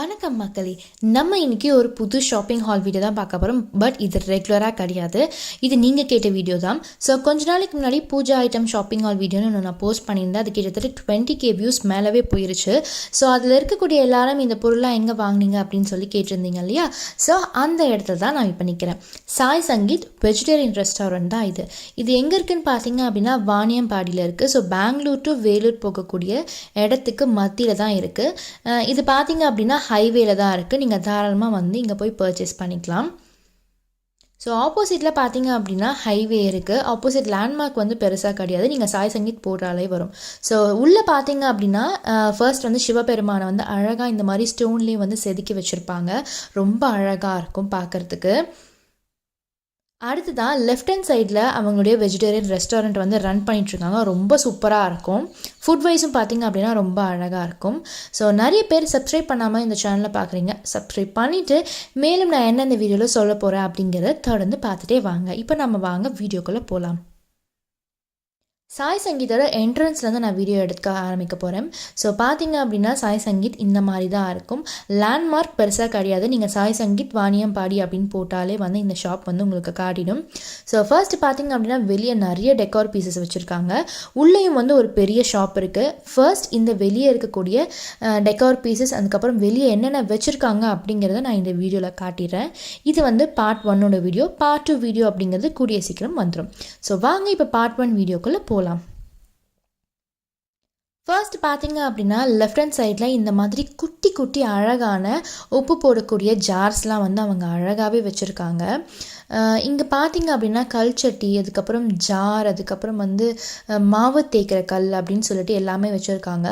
வணக்கம் மக்களே. நம்ம இன்னைக்கு ஒரு புது ஷாப்பிங் ஹால் வீடியோ தான் பார்க்க போகிறோம் பட் இது ரெகுலராக கிடையாது. இது நீங்கள் கேட்ட வீடியோ தான். ஸோ கொஞ்ச நாளைக்கு முன்னாடி பூஜா ஐட்டம் ஷாப்பிங் ஹால் வீடியோன்னு ஒன்று நான் போஸ்ட் பண்ணியிருந்தேன். அது கிட்டத்தட்ட டுவெண்ட்டி கே வியூஸ் மேலவே போயிருச்சு. ஸோ அதில் இருக்கக்கூடிய எல்லாரும் இந்த பொருளாக எங்கே வாங்குனீங்க அப்படின்னு சொல்லி கேட்டிருந்தீங்க இல்லையா? ஸோ அந்த இடத்துல தான் நான் இப்போ நிற்கிறேன் சாய் சங்கீத் வெஜிடேரியன் ரெஸ்டாரண்ட் தான் இது. இது எங்கே இருக்குன்னு பார்த்தீங்க அப்படின்னா வாணியம்பாடியில் இருக்குது ஸோ பெங்களூர் டு வேலூர் போகக்கூடிய இடத்துக்கு மத்தியில் தான் இருக்குது இது பார்த்தீங்க அப்படின்னா ஹைவேல தான் இருக்குது நீங்கள் தாராளமாக வந்து இங்கே போய் பர்ச்சேஸ் பண்ணிக்கலாம். ஸோ ஆப்போசிட்டில் பார்த்தீங்க அப்படின்னா ஹைவே இருக்குது ஆப்போசிட் லேண்ட்மார்க் வந்து பெருசாக கிடையாது. நீங்கள் சாய் சங்கீத் போடுறாலே வரும். ஸோ உள்ளே பார்த்தீங்க அப்படின்னா ஃபர்ஸ்ட் வந்து சிவபெருமானை வந்து அழகாக இந்த மாதிரி ஸ்டோன்லேயே வந்து செதுக்கி வச்சுருப்பாங்க. ரொம்ப அழகாக இருக்கும் பார்க்குறதுக்கு அடுத்ததான் லெஃப்ட் ஹேண்ட் சைடில் அவங்களுடைய வெஜிடேரியன் ரெஸ்டாரண்ட் வந்து ரன் பண்ணிகிட்ருக்காங்க ரொம்ப சூப்பராக இருக்கும். ஃபுட் வைஸும் பார்த்தீங்க அப்படின்னா ரொம்ப அழகாக இருக்கும். ஸோ நிறைய பேர் சப்ஸ்கிரைப் பண்ணாமல் இந்த சேனலை பார்க்குறீங்க சப்ஸ்கிரைப் பண்ணிவிட்டு மேலும் நான் என்ன இந்த வீடியோவில் சொல்ல போகிறேன் அப்படிங்கிறத தொடர்ந்து பார்த்துட்டே வாங்க. இப்போ நம்ம வாங்க வீடியோக்குள்ளே போகலாம் சாய் சங்கீத்தோட என்ட்ரன்ஸ்லேருந்து நான் வீடியோ எடுக்க ஆரம்பிக்க போகிறேன் ஸோ பார்த்தீங்க அப்படின்னா சாய் சங்கீத் இந்த மாதிரி தான் இருக்கும். லேண்ட்மார்க் பெருசாக கிடையாது. நீங்கள் சாய் சங்கீத் வாணியம்பாடி அப்படின்னு போட்டாலே வந்து இந்த ஷாப் வந்து உங்களுக்கு காட்டிடும். ஸோ ஃபர்ஸ்ட் பார்த்தீங்க அப்படின்னா வெளியே நிறைய டெக்கார் பீசஸ் வச்சுருக்காங்க. உள்ளேயும் வந்து ஒரு பெரிய ஷாப் இருக்குது ஃபர்ஸ்ட் இந்த வெளியே இருக்கக்கூடிய டெக்கார் பீசஸ் அதுக்கப்புறம் வெளியே என்னென்ன வச்சுருக்காங்க அப்படிங்கிறத நான் இந்த வீடியோவில் காட்டிடுறேன். இது வந்து பார்ட் ஒன்னோட வீடியோ பார்ட் டூ வீடியோ அப்படிங்கிறது கூடிய சீக்கிரம் வந்துடும் ஸோ வாங்க இப்போ பார்ட் ஒன் வீடியோக்குள்ளே போ போகலாம் ஃபர்ஸ்ட் பார்த்தீங்க அப்படின்னா லெஃப்ட் ஹேண்ட் சைடில் இந்த மாதிரி குட்டி குட்டி அழகான உப்பு போடக்கூடிய ஜார்ஸ்லாம் வந்து அவங்க அழகாகவே வச்சுருக்காங்க. இங்கே பார்த்தீங்க அப்படின்னா கல் சட்டி அதுக்கப்புறம் ஜார் அதுக்கப்புறம் வந்து மாவு தேய்க்கிற கல் அப்படின்னு சொல்லிட்டு எல்லாமே வச்சுருக்காங்க.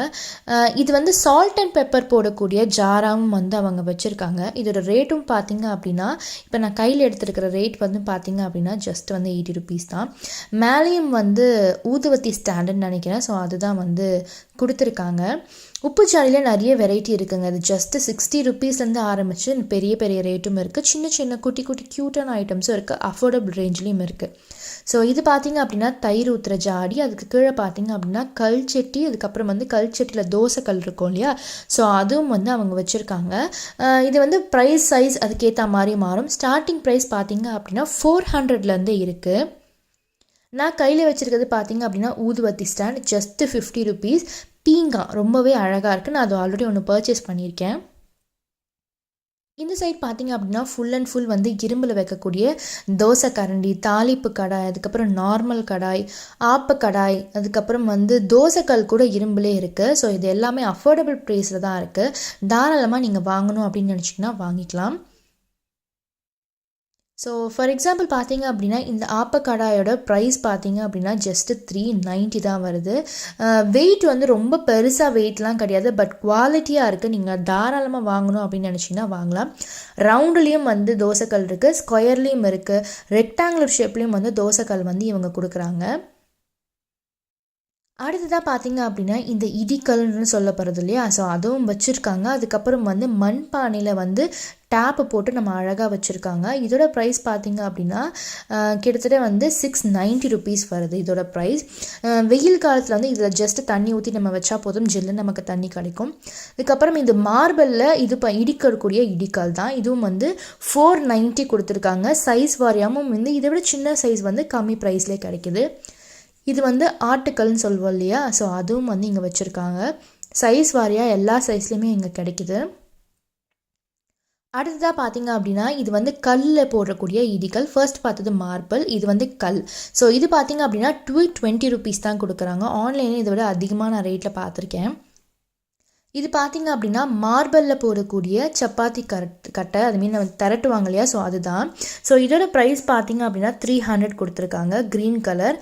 இது வந்து சால்ட் அண்ட் பெப்பர் போடக்கூடிய ஜாராகவும் வந்து அவங்க வச்சுருக்காங்க. இதோட ரேட்டும் பார்த்தீங்க அப்படின்னா இப்போ நான் கையில் எடுத்துருக்கிற ரேட் வந்து பார்த்தீங்க அப்படின்னா ஜஸ்ட் வந்து எயிட்டி ருபீஸ் தான். மேலேயும் வந்து ஊதுவத்தி ஸ்டாண்டுன்னு நினைக்கிறேன். ஸோ அதுதான் வந்து கொடுத்துருக்காங்க. உப்பு சாலியில் நிறைய வெரைட்டி இருக்குங்க. அது ஜஸ்ட்டு சிக்ஸ்டி ருபீஸ்லேருந்து ஆரம்பித்து பெரிய பெரிய ரேட்டும் இருக்குது சின்ன சின்ன குட்டி குட்டி க்யூட்டான ஐட்டம்ஸும் இருக்குது அஃபோர்டபுள் ரேஞ்ச்லேயும் இருக்குது ஸோ இது பார்த்திங்க அப்படின்னா தயிர் ஊற்றுற ஜாடி அதுக்கு கீழே பார்த்திங்க அப்படின்னா கல் சட்டி அதுக்கப்புறம் வந்து கல் சட்டியில் தோசை கல் இருக்கும் இல்லையா? ஸோ அதுவும் வந்து அவங்க வச்சுருக்காங்க. இது வந்து ப்ரைஸ் சைஸ் அதுக்கேற்ற மாதிரி மாறும். ஸ்டார்டிங் ப்ரைஸ் பார்த்திங்க அப்படின்னா ஃபோர் ஹண்ட்ரட்லேருந்து இருக்குது நான் கையில் வச்சுருக்கிறது பார்த்தீங்க அப்படின்னா ஊதுவத்தி ஸ்டாண்ட் ஜஸ்ட்டு ஃபிஃப்டி ருபீஸ் பீங்கான் ரொம்பவே அழகாக இருக்குது நான் அது ஆல்ரெடி ஒன்று பர்ச்சேஸ் பண்ணியிருக்கேன். இந்த சைட் பார்த்தீங்க அப்படின்னா ஃபுல் அண்ட் ஃபுல் வந்து இரும்பில் வைக்கக்கூடிய தோசை கரண்டி தாளிப்பு கடாய் அதுக்கப்புறம் நார்மல் கடாய் ஆப்ப கடாய் அதுக்கப்புறம் வந்து தோசைக்கல் கூட இரும்புலே இருக்குது ஸோ இது எல்லாமே அஃபோர்டபுள் ப்ரைஸில் தான் இருக்குது தாராளமாக நீங்கள் வாங்கணும் அப்படின்னு நினச்சிங்கன்னா வாங்கிக்கலாம். ஸோ ஃபார் எக்ஸாம்பிள் பார்த்தீங்க அப்படின்னா இந்த ஆப்பக்கடாயோட ப்ரைஸ் பார்த்தீங்க அப்படின்னா ஜஸ்ட்டு த்ரீ நைன்ட்டி தான் வருது. வெயிட் வந்து ரொம்ப பெருசாக வெயிட்லாம் கிடையாது. பட் குவாலிட்டியாக இருக்குது நீங்கள் தாராளமாக வாங்கணும் அப்படின்னு நினச்சிங்கன்னா வாங்கலாம். ரவுண்டுலேயும் வந்து தோசைக்கல் இருக்குது ஸ்கொயர்லேயும் இருக்குது ரெக்டாங்குலர் ஷேப்லேயும் வந்து தோசைக்கல் வந்து இவங்க கொடுக்குறாங்க. அடுத்ததாக பார்த்தீங்க அப்படின்னா இந்த இடிக்கல்னு சொல்லப்படுறது இல்லையா ஸோ அதுவும் வச்சுருக்காங்க. அதுக்கப்புறம் வந்து மண்பானையில் வந்து டேப்பை போட்டு நம்ம அழகாக வச்சுருக்காங்க. இதோட ப்ரைஸ் பார்த்திங்க அப்படின்னா கிட்டத்தட்ட வந்து சிக்ஸ் நைன்ட்டி ருபீஸ் வருது இதோட ப்ரைஸ் வெயில் காலத்தில் வந்து இதில் ஜஸ்ட்டு தண்ணி ஊற்றி நம்ம வச்சா போதும். ஜெல்லு நமக்கு தண்ணி கிடைக்கும். இதுக்கப்புறம் இந்த மார்பலில் இது இப்போ இடிக்கக்கூடிய இடிக்கல் தான். இதுவும் வந்து ஃபோர் நைன்ட்டி கொடுத்துருக்காங்க. சைஸ் வாரியாமும் வந்து இதை விட சின்ன சைஸ் வந்து கம்மி ப்ரைஸ்லேயே கிடைக்குது. இது வந்து ஆட்டுக்கல்னு சொல்லுவோம் இல்லையா? ஸோ அதுவும் வந்து இங்கே வச்சுருக்காங்க. சைஸ் வாரியாக எல்லா சைஸ்லேயுமே இங்கே கிடைக்குது. அடுத்ததாக பார்த்தீங்க அப்படின்னா இது வந்து கல்லில் போடக்கூடிய இடிக்கல் ஃபர்ஸ்ட் பார்த்தது மார்பிள் இது வந்து கல். ஸோ இது பார்த்தீங்க அப்படின்னா டூ டுவெண்ட்டி ருபீஸ் தான் கொடுக்குறாங்க. ஆன்லைனில் இதை விட அதிகமான ரேட்டில் பார்த்துருக்கேன் இது பார்த்திங்க அப்படின்னா மார்பலில் போடக்கூடிய சப்பாத்தி கரட் கட்டை அது மீன் நம்ம திரட்டுவாங்க இல்லையா? ஸோ அதுதான். ஸோ இதோட ப்ரைஸ் பார்த்திங்க அப்படின்னா த்ரீ ஹண்ட்ரட் கொடுத்துருக்காங்க. க்ரீன் கலர்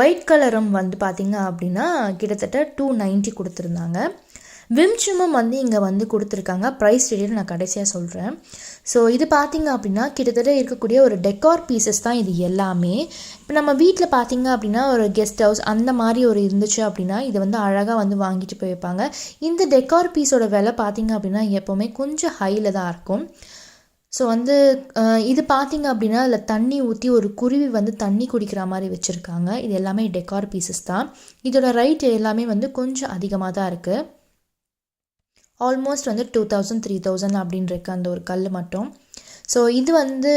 ஒயிட் கலரும் வந்து பார்த்திங்க அப்படின்னா கிட்டத்தட்ட டூ நைன்ட்டி கொடுத்துருந்தாங்க. விம்ச்சுமும் வந்து இங்கே வந்து கொடுத்துருக்காங்க. ப்ரைஸ் டீட்டெயில் நான் கடைசியாக சொல்கிறேன் ஸோ இது பார்த்திங்க அப்படின்னா கிட்டத்தட்ட இருக்கக்கூடிய ஒரு டெக்கார் பீசஸ் தான் இது எல்லாமே. இப்போ நம்ம வீட்டில் பார்த்திங்க அப்படின்னா ஒரு கெஸ்ட் ஹவுஸ் அந்த மாதிரி ஒரு இருந்துச்சு அப்படின்னா இதை வந்து அழகாக வந்து வாங்கிட்டு போய் வைப்பாங்க இந்த டெக்கார் பீஸோட விலை பார்த்திங்க அப்படின்னா எப்போவுமே கொஞ்சம் ஹையில் தான் இருக்கும். ஸோ வந்து இது பார்த்திங்க அப்படின்னா அதில் தண்ணி ஊற்றி ஒரு குருவி வந்து தண்ணி குடிக்கிற மாதிரி வச்சுருக்காங்க. இது எல்லாமே டெக்கார் பீசஸ் தான். இதோட ரைட் எல்லாமே வந்து கொஞ்சம் அதிகமாக தான் இருக்குது ஆல்மோஸ்ட் வந்து டூ தௌசண்ட் த்ரீ தௌசண்ட் அப்படின்னு அந்த ஒரு கல் மட்டும். ஸோ இது வந்து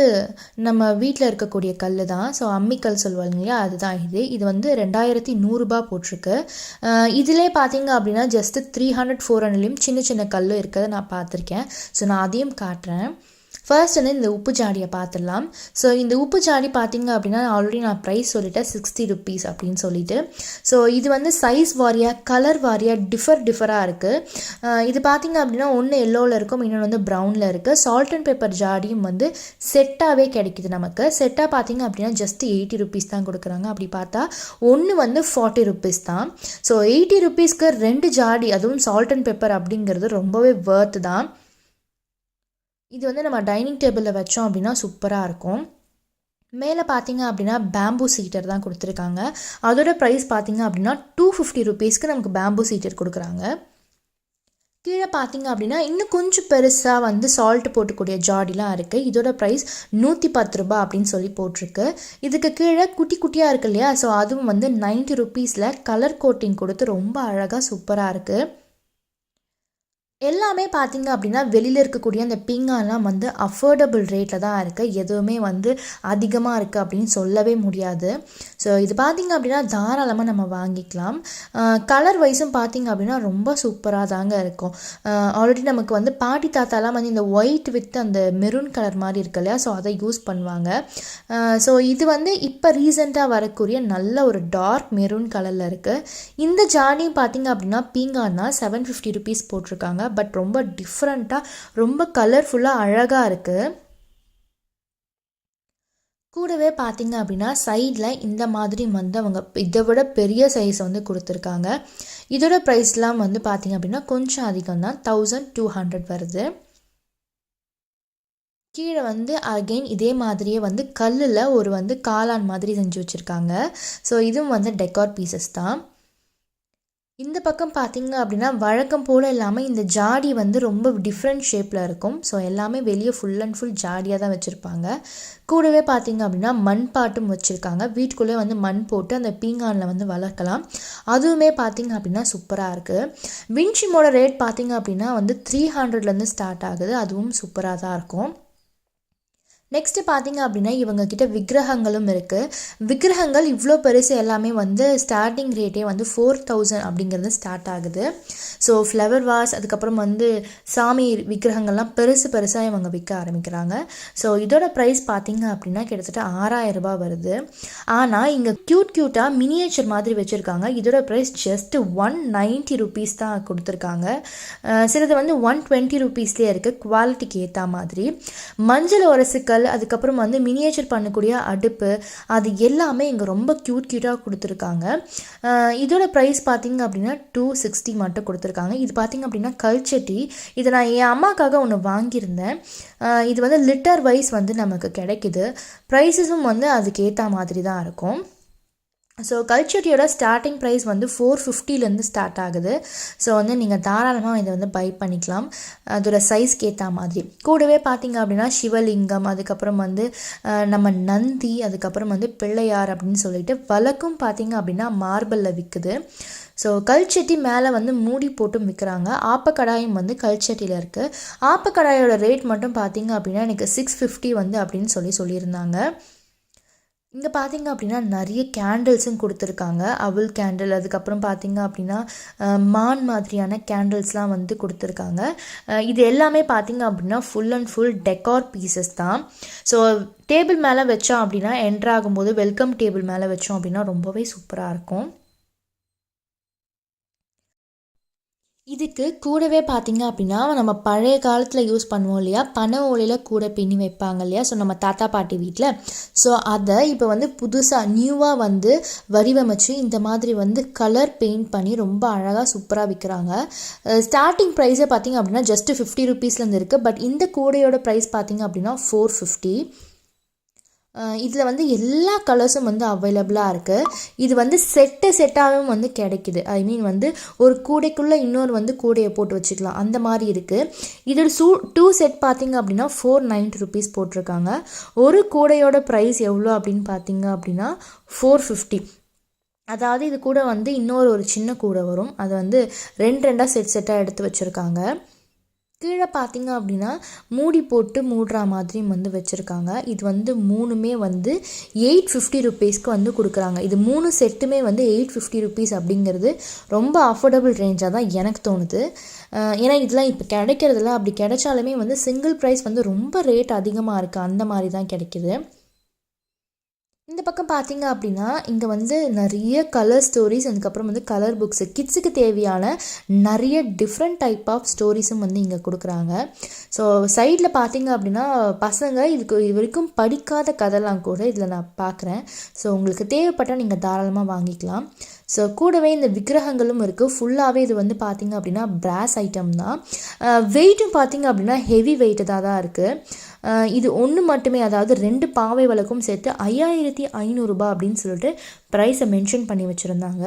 நம்ம வீட்டில் இருக்கக்கூடிய கல் தான். ஸோ அம்மிக்கல் சொல்லுவாங்க இல்லையா? அதுதான் இது. இது வந்து ரெண்டாயிரத்தி நூறுரூபா போட்டிருக்கு. இதிலே பார்த்தீங்க அப்படின்னா ஜஸ்ட்டு த்ரீ ஹண்ட்ரட் ஃபோர் ஹண்ட்ரட்லேயும் சின்ன சின்ன கல் இருக்கிறத நான் பார்த்துருக்கேன். ஸோ நான் அதையும் காட்டுறேன். ஃபர்ஸ்ட் வந்து இந்த உப்பு ஜாடியை பார்த்துடலாம். ஸோ இந்த உப்பு ஜாடி பார்த்தீங்க அப்படின்னா ஆல்ரெடி நான் ப்ரைஸ் சொல்லிட்டேன் சிக்ஸ்டி ருபீஸ் அப்படின்னு சொல்லிட்டு. ஸோ இது வந்து சைஸ் வாரியாக கலர் வாரியாக டிஃபர் டிஃபராக இருக்குது இது பார்த்தீங்க அப்படின்னா ஒன்று எல்லோவில் இருக்கும் இன்னொன்று வந்து ப்ரௌனில் இருக்குது சால்ட் அண்ட் பேப்பர் ஜாடியும் வந்து செட்டாகவே கிடைக்குது நமக்கு. செட்டாக பார்த்தீங்க அப்படின்னா ஜஸ்ட் எயிட்டி ருபீஸ் தான் கொடுக்குறாங்க. அப்படி பார்த்தா ஒன்று வந்து ஃபார்ட்டி ருபீஸ் தான். ஸோ எயிட்டி ருபீஸ்க்கு ரெண்டு ஜாடி அதுவும் சால்ட் அண்ட் பெப்பர் அப்படிங்கிறது ரொம்பவே வேர்த்து தான். இது வந்து நம்ம டைனிங் டேபிளில் வச்சோம் அப்படின்னா சூப்பராக இருக்கும். மேலே பார்த்தீங்க அப்படின்னா பேம்பூ சீட்டர் தான் கொடுத்துருக்காங்க. அதோட ப்ரைஸ் பார்த்தீங்க அப்படின்னா டூ ஃபிஃப்டி ருபீஸ்க்கு நமக்கு பேம்பூ சீட்டர் கொடுக்குறாங்க. கீழே பார்த்தீங்க அப்படின்னா இன்னும் கொஞ்சம் பெருசாக வந்து சால்ட் போட்டுக்கூடிய ஜாடிலாம் இருக்குது இதோட ப்ரைஸ் நூற்றி பத்து ரூபா அப்படின்னு சொல்லி போட்டிருக்கு. இதுக்கு கீழே குட்டி குட்டியாக இருக்கு இல்லையா? ஸோ அதுவும் வந்து 90 ருபீஸில் கலர் கோட்டிங் கொடுத்து ரொம்ப அழகாக சூப்பராக இருக்குது எல்லாமே பார்த்தீங்க அப்படின்னா வெளியில் இருக்கக்கூடிய அந்த பீங்கான்லாம் வந்து அஃபோர்டபுள் ரேட்டில் தான் இருக்குது எதுவுமே வந்து அதிகமாக இருக்குது அப்படின்னு சொல்லவே முடியாது. ஸோ இது பார்த்தீங்க அப்படின்னா தாராளமாக நம்ம வாங்கிக்கலாம். கலர் வைஸும் பார்த்தீங்க அப்படின்னா ரொம்ப சூப்பராக தாங்க இருக்கும். ஆல்ரெடி நமக்கு வந்து பாட்டி தாத்தாலாம் வந்து இந்த ஒயிட் வித் அந்த மெரூன் கலர் மாதிரி இருக்கு இல்லையா? ஸோ அதை யூஸ் பண்ணுவாங்க. ஸோ இது வந்து இப்போ ரீசெண்டாக வரக்கூடிய நல்ல ஒரு டார்க் மெரூன் கலரில் இருக்குது இந்த ஜாடியும் பார்த்தீங்க அப்படின்னா பீங்கான்னா செவன் ஃபிஃப்டி ருபீஸ் போட்டிருக்காங்க. பட் ரொம்ப டிஃப்ரெண்ட்டாக ரொம்ப கலர்ஃபுல்லாக அழகாக இருக்குது கூடவே பார்த்தீங்க அப்படின்னா சைடில் இந்த மாதிரி வந்து அவங்க இதை விட பெரிய சைஸ் வந்து கொடுத்துருக்காங்க. இதோட ப்ரைஸ்லாம் வந்து பார்த்தீங்க அப்படின்னா கொஞ்சம் அதிகம் தான் தௌசண்ட் டூ ஹண்ட்ரட் வருது. கீழே வந்து அகெயின் இதே மாதிரியே வந்து கல்லில் ஒரு வந்து காளான் மாதிரி செஞ்சு வச்சுருக்காங்க. ஸோ இதுவும் வந்து டெக்கார் பீசஸ் தான். இந்த பக்கம் பார்த்தீங்க அப்படின்னா வழக்கம் போல் இல்லாமல் இந்த ஜாடி வந்து ரொம்ப டிஃப்ரெண்ட் ஷேப்பில் இருக்கும். ஸோ எல்லாமே வெளியே ஃபுல் அண்ட் ஃபுல் ஜாடியாக தான் வச்சுருப்பாங்க. கூடவே பார்த்திங்க அப்படின்னா மண் பாட்டும் வச்சுருக்காங்க. வீட்டுக்குள்ளே வந்து மண் போட்டு அந்த பீங்கானில் வந்து வளர்க்கலாம். அதுவுமே பார்த்திங்க அப்படின்னா சூப்பராக இருக்குது வின்ஷிமோட ரேட் பார்த்திங்க அப்படின்னா வந்து த்ரீ ஹண்ட்ரட்லேருந்து ஸ்டார்ட் ஆகுது. அதுவும் சூப்பராக தான் இருக்கும். நெக்ஸ்ட்டு பார்த்தீங்க அப்படின்னா இவங்க கிட்ட விக்கிரகங்களும் இருக்குது விக்கிரகங்கள் இவ்வளோ பெருசு எல்லாமே வந்து ஸ்டார்டிங் ரேட்டே வந்து ஃபோர் தௌசண்ட் அப்படிங்கிறது ஸ்டார்ட் ஆகுது. ஸோ ஃப்ளவர் வாஸ் அதுக்கப்புறம் வந்து சாமி விக்கிரகங்கள்லாம் பெருசு பெருசாக இவங்க விற்க ஆரம்பிக்கிறாங்க. ஸோ இதோட ப்ரைஸ் பார்த்தீங்க அப்படின்னா கிட்டத்தட்ட ஆறாயிரம் ரூபாய் வருது. ஆனால் இங்கே க்யூட் க்யூட்டாக மினியேச்சர் மாதிரி வச்சுருக்காங்க. இதோட price just one ninety rupees தான் கொடுத்துருக்காங்க. சிலது வந்து ஒன் டுவெண்ட்டி ருபீஸ்லேயே இருக்குது குவாலிட்டிக்கு ஏற்ற மாதிரி. மஞ்சள் உரசுக்கள் அதுக்கப்புறம் வந்து மினியேச்சர் பண்ணக்கூடிய அடுப்பு அது எல்லாமே இங்கே ரொம்ப க்யூட் க்யூட்டாக கொடுத்துருக்காங்க. இதோட ப்ரைஸ் பார்த்திங்க அப்படின்னா டூ சிக்ஸ்டி மட்டும் கொடுத்துருக்காங்க. இது பார்த்திங்க அப்படின்னா கல்ச்சட்டி இதை நான் என் அம்மாக்காக ஒன்று வாங்கியிருந்தேன். இது வந்து லிட்டர் வைஸ் வந்து நமக்கு கிடைக்குது. ப்ரைஸஸும் வந்து அதுக்கேற்ற மாதிரி தான் இருக்கும். ஸோ கல்ச்சட்டியோட ஸ்டார்டிங் ப்ரைஸ் வந்து ஃபோர் ஃபிஃப்டிலேருந்து ஸ்டார்ட் ஆகுது. ஸோ வந்து நீங்கள் தாராளமாக இதை வந்து பை பண்ணிக்கலாம். அதோட சைஸ்க்கு ஏற்ற மாதிரி. கூடவே பார்த்தீங்க அப்படின்னா சிவலிங்கம் அதுக்கப்புறம் வந்து நம்ம நந்தி அதுக்கப்புறம் வந்து பிள்ளையார் அப்படின்னு சொல்லிட்டு வழக்கும் பார்த்தீங்க அப்படின்னா மார்பலில் விற்குது ஸோ கல்ச்சட்டி மேலே வந்து மூடி போட்டும் விற்கிறாங்க ஆப்பக்கடாயும் வந்து கல்ச்சட்டியில் இருக்குது ஆப்பக்கடாயோட ரேட் மட்டும் பார்த்தீங்க அப்படின்னா எனக்கு சிக்ஸ் ஃபிஃப்டி வந்து அப்படின்னு சொல்லி சொல்லியிருந்தாங்க. இங்கே பார்த்தீங்க அப்படின்னா நிறைய கேண்டில்ஸும் கொடுத்துருக்காங்க. அவுல் கேண்டில் அதுக்கப்புறம் பார்த்தீங்க அப்படின்னா மான் மாதிரியான கேண்டில்ஸ்லாம் வந்து கொடுத்துருக்காங்க. இது எல்லாமே பார்த்தீங்க அப்படின்னா full and full decor pieces தான். ஸோ டேபிள் மேலே வச்சோம் அப்படின்னா என்ட்ராகும்போது வெல்கம் டேபிள் மேலே வச்சோம் அப்படின்னா ரொம்பவே சூப்பராக இருக்கும். இதுக்கு கூடவே பார்த்தீங்க அப்படின்னா நம்ம பழைய காலத்தில் யூஸ் பண்ணுவோம் இல்லையா? பனை ஓலையில் கூட பின்னி வைப்பாங்க இல்லையா? ஸோ நம்ம தாத்தா பாட்டி வீட்டில் ஸோ அதை இப்போ வந்து புதுசாக நியூவாக வந்து வடிவமைச்சு இந்த மாதிரி வந்து கலர் பெயிண்ட் பண்ணி ரொம்ப அழகாக சூப்பராக விற்கிறாங்க ஸ்டார்டிங் ப்ரைஸே பார்த்தீங்க அப்படின்னா ஜஸ்ட்டு ஃபிஃப்டி ருபீஸ்லேருந்து இருக்குது பட் இந்த கூடையோட ப்ரைஸ் பார்த்தீங்க அப்படின்னா ஃபோர் ஃபிஃப்டி இதில் வந்து எல்லா கலர்ஸும் வந்து அவைலபிளாக இருக்குது இது வந்து செட்டு செட்டாகவும் வந்து கிடைக்குது. ஐ மீன் வந்து ஒரு கூடைக்குள்ளே இன்னொரு வந்து கூடையை போட்டு வச்சுக்கலாம். அந்த மாதிரி இருக்குது இதில் சூ டூ செட் பார்த்தீங்க அப்படின்னா ஃபோர் நைன்ட்டி ருபீஸ் போட்டிருக்காங்க. ஒரு கூடையோட ப்ரைஸ் எவ்வளோ அப்படின்னு பார்த்தீங்க அப்படின்னா ஃபோர் ஃபிஃப்டி அதாவது இது கூட வந்து இன்னொரு ஒரு சின்ன கூடை வரும். அது வந்து ரெண்டு ரெண்டாக செட் செட்டாக எடுத்து வச்சுருக்காங்க. கீழே பார்த்தீங்க அப்படின்னா மூடி போட்டு மூடுற மாதிரியும் வந்து வச்சுருக்காங்க. இது வந்து மூணுமே வந்து எயிட் ஃபிஃப்டி ருபீஸ்க்கு வந்து கொடுக்குறாங்க. இது மூணு செட்டுமே வந்து எயிட் ஃபிஃப்டி ருபீஸ் அப்படிங்கிறது ரொம்ப அஃபோர்டபுள் ரேஞ்சாக தான் எனக்கு தோணுது. ஏன்னா இதெல்லாம் இப்போ கிடைக்கிறதுல அப்படி கிடைச்சாலுமே வந்து சிங்கிள் ப்ரைஸ் வந்து ரொம்ப ரேட் அதிகமாக இருக்குது அந்த மாதிரி தான் கிடைக்கிது. இந்த பக்கம் பார்த்தீங்க அப்படின்னா இங்கே வந்து நிறைய கலர் ஸ்டோரிஸ் அதுக்கப்புறம் வந்து கலர் புக்ஸு கிட்ஸுக்கு தேவையான நிறைய டிஃப்ரெண்ட் டைப் ஆஃப் ஸ்டோரிஸும் வந்து இங்கே கொடுக்குறாங்க. ஸோ சைடில் பார்த்தீங்க அப்படின்னா பசங்க இதுக்கு இது வரைக்கும் படிக்காத கதைலாம் கூட இதில் நான் பார்க்குறேன் ஸோ உங்களுக்கு தேவைப்பட்டால் நீங்கள் தாராளமாக வாங்கிக்கலாம். ஸோ கூடவே இந்த விக்கிரகங்களும் இருக்குது ஃபுல்லாகவே இது வந்து பார்த்திங்க அப்படின்னா பிராஸ் ஐட்டம் தான். வெயிட்டும் பார்த்தீங்க அப்படின்னா ஹெவி வெயிட்டு தான் இருக்குது இது ஒன்று மட்டுமே அதாவது ரெண்டு பாவை வழக்கும் சேர்த்து ஐயாயிரத்தி ஐநூறுரூபா அப்படின்னு சொல்லிட்டு ப்ரைஸை மென்ஷன் பண்ணி வச்சுருந்தாங்க.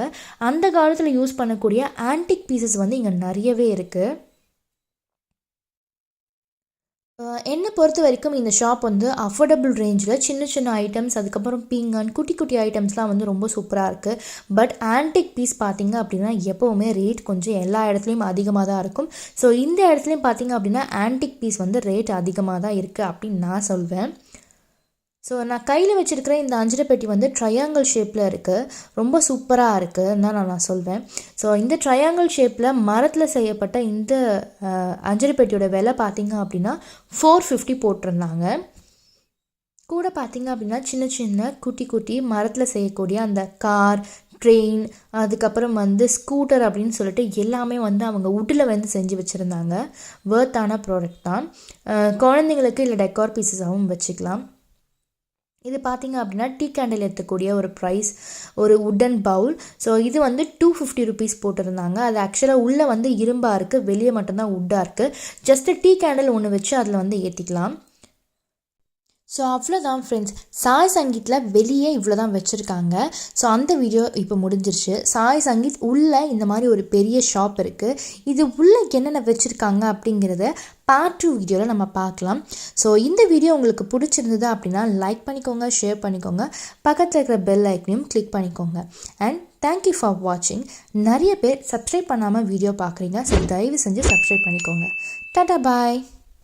அந்த காலத்தில் யூஸ் பண்ணக்கூடிய ஆன்டிக் பீசஸ் வந்து இங்கே நிறையவே இருக்குது என்னை பொறுத்த வரைக்கும் இந்த ஷாப் வந்து அஃபோர்டபுள் ரேஞ்சில் சின்ன சின்ன ஐட்டம்ஸ் அதுக்கப்புறம் பீங்கான் குட்டி குட்டி ஐட்டம்ஸ்லாம் வந்து ரொம்ப சூப்பராக இருக்குது பட் ஆன்டிக் பீஸ் பார்த்தீங்க அப்படின்னா எப்போவுமே ரேட் கொஞ்சம் எல்லா இடத்துலையும் அதிகமாக தான் இருக்கும். ஸோ இந்த இடத்துலையும் பார்த்தீங்க அப்படின்னா ஆன்டிக் பீஸ் வந்து ரேட் அதிகமாக தான் இருக்குது அப்படின்னு நான் சொல்வேன். ஸோ நான் கையில் வச்சுருக்கிற இந்த அஞ்சரை பெட்டி வந்து ட்ரையாங்கிள் ஷேப்பில் இருக்குது ரொம்ப சூப்பராக இருக்குதுன்னு தான் நான் நான் சொல்வேன். ஸோ இந்த ட்ரையாங்கிள் ஷேப்பில் மரத்தில் செய்யப்பட்ட இந்த அஹ், பெட்டியோட விலை பார்த்திங்க அப்படின்னா ஃபோர் ஃபிஃப்டி போட்டிருந்தாங்க. கூட பார்த்தீங்க அப்படின்னா சின்ன சின்ன குட்டி குட்டி மரத்தில் செய்யக்கூடிய அந்த கார் ட்ரெயின் அதுக்கப்புறம் வந்து ஸ்கூட்டர் அப்படின்னு சொல்லிட்டு எல்லாமே வந்து அவங்க உட்டில் வந்து செஞ்சு வச்சுருந்தாங்க. வேர்த்தான ப்ராடக்ட் தான். குழந்தைங்களுக்கு இல்லை டெக்கார் பீசஸாகவும் வச்சுக்கலாம். இது பார்த்தீங்க அப்படின்னா டீ கேண்டில் ஏற்றக்கூடிய ஒரு ப்ரைஸ் ஒரு உட்டன் பவுல் ஸோ இது வந்து டூ ஃபிஃப்டி ருபீஸ் போட்டிருந்தாங்க. அது ஆக்சுவலாக உள்ளே வந்து இரும்பாக இருக்குது வெளியே மட்டும்தான் உட்டாக இருக்குது ஜஸ்ட்டு டீ கேண்டில் ஒன்று வச்சு அதில் வந்து ஏற்றிக்கலாம் ஸோ அவ்வளோதான் ஃப்ரெண்ட்ஸ் சாய் சங்கீத்தில் வெளியே இவ்வளோ தான் வச்சுருக்காங்க. ஸோ அந்த வீடியோ இப்போ முடிஞ்சிருச்சு. சாய் சங்கீத் உள்ளே இந்த மாதிரி ஒரு பெரிய ஷாப் இருக்குது இது உள்ளே என்னென்ன வச்சுருக்காங்க அப்படிங்கிறத பார்ட் டூ வீடியோவில் நம்ம பார்க்கலாம். ஸோ இந்த வீடியோ உங்களுக்கு பிடிச்சிருந்தது அப்படின்னா லைக் பண்ணிக்கோங்க ஷேர் பண்ணிக்கோங்க. பக்கத்தில் இருக்கிற பெல் ஐக்கனையும் கிளிக் பண்ணிக்கோங்க. அண்ட் தேங்க்யூ ஃபார் வாட்சிங் நிறைய பேர் சப்ஸ்கிரைப் பண்ணாமல் வீடியோ பார்க்குறீங்க. ஸோ தயவு செஞ்சு சப்ஸ்கிரைப் பண்ணிக்கோங்க. டாடா பாய்